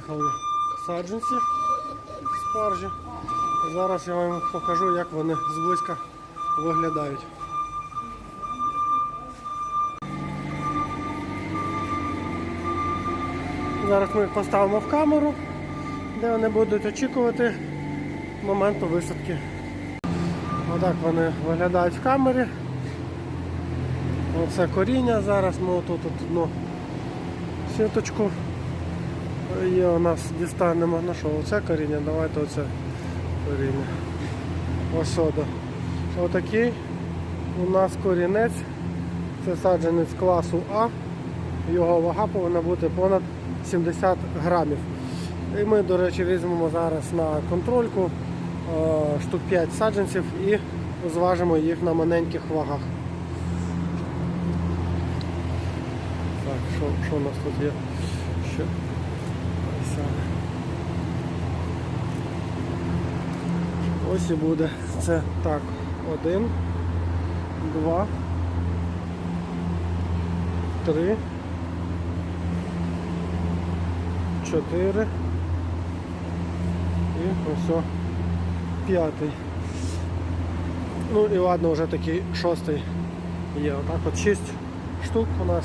Приїхали саджанці спаржі. Зараз я вам покажу, як вони зблизька виглядають. Зараз ми їх поставимо в камеру, де вони будуть очікувати моменту висадки. Отак вони виглядають в камері. Оце коріння. Зараз ми отут одну сіточку є у нас дістанемо. Ну що, оце коріння, давайте оце коріння. Сюди. Отакий у нас корінець. Це саджанець класу А. Його вага повинна бути понад 70 грамів. І ми, до речі, візьмемо зараз на контрольку е, штук 5 саджанців і зважимо їх на маленьких вагах. Так, що, що у нас тут є? Ще. Ось, а. Ось і буде. Це так. Один, два, три, чотири. І ось п'ятий. Ну і ладно, вже такий шостий є. Отак от шість штук у нас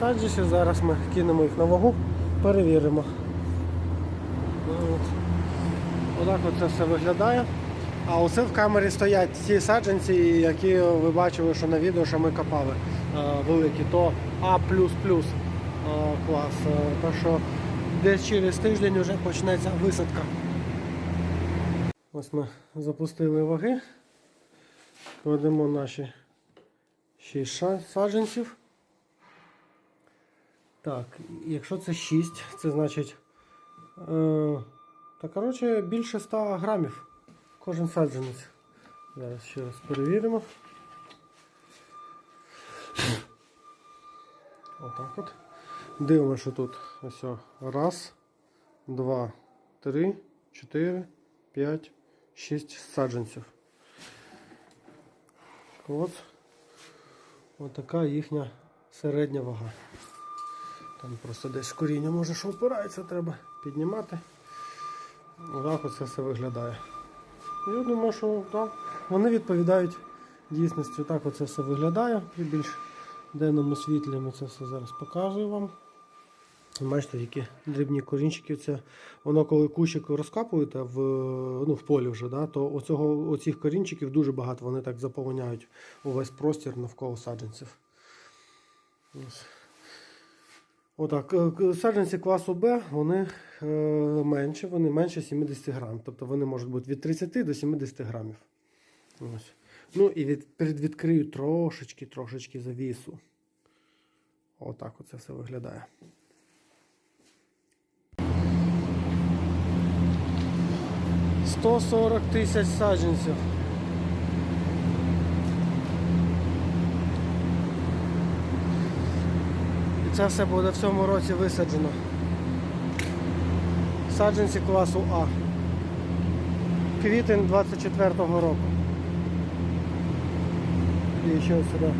саджанців. Зараз ми кинемо їх на вагу, перевіримо. Ну, От. Отак от це все виглядає. А оце в камері стоять ті саджанці, які ви бачили, що на відео, що ми копали е, великі, то А е, клас. Е, Так що десь через тиждень вже почнеться висадка. Ось ми запустили ваги. Кладемо наші 6 саджанців. Так, якщо це 6, це значить. Е, та коротше більше 100 грамів кожен саджанець. Зараз ще раз перевіримо. Отак от. Дивимося, що тут ось. Раз, два, три, чотири, п'ять, шість саджанців. От. Така їхня середня вага. Там просто десь коріння може що впирається, треба піднімати. Отак оце все виглядає. Я думаю, що так, вони відповідають дійсності. Так оце все виглядає. При більш денному світлі ми це все зараз показую вам. Бачите, які дрібні корінчики. Це воно коли кущик розкапуєте в, ну, в полі вже, да, то оцього, оцих корінчиків дуже багато, вони так заповняють увесь простір навколо саджанців. Ось. Отак, е, саджанці класу Б, вони е, менші, вони менше 70 грам. Тобто вони можуть бути від 30 до 70 грамів. Ось. Ну і від, передвідкрию трошечки, трошечки завісу. Отак оце все виглядає. Сто сорок тисяч саджанців. Це все буде в цьому році висаджено. Саджанці класу А. Квітень 24-го року. І ще сюди.